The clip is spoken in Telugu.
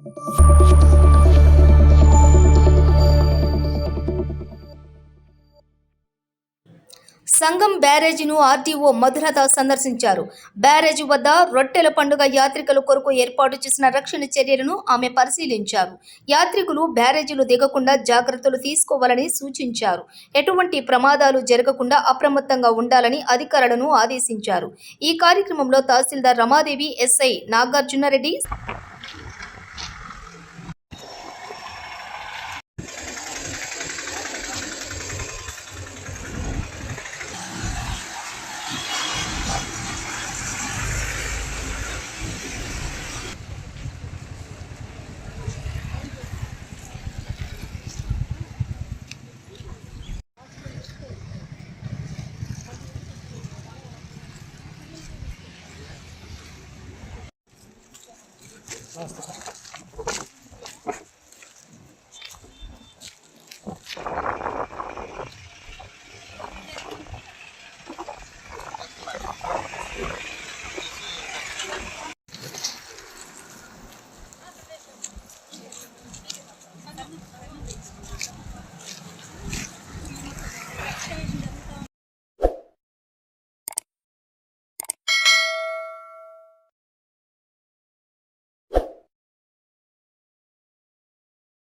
సంగం బ్యారేజీను ఆర్టీఓ మధురత సందర్శించారు. బ్యారేజీ వద్ద రొట్టెల పండుగ యాత్రికుల కొరకు ఏర్పాటు చేసిన రక్షణ చర్యలను ఆమె పరిశీలించారు. యాత్రికులు బ్యారేజీలు దిగకుండా జాగ్రత్తలు తీసుకోవాలని సూచించారు. ఎటువంటి ప్రమాదాలు జరగకుండా అప్రమత్తంగా ఉండాలని అధికారులను ఆదేశించారు. ఈ కార్యక్రమంలో తహసీల్దార్ రమాదేవి ఎస్ఐ నాగార్జునరెడ్డి Hasta.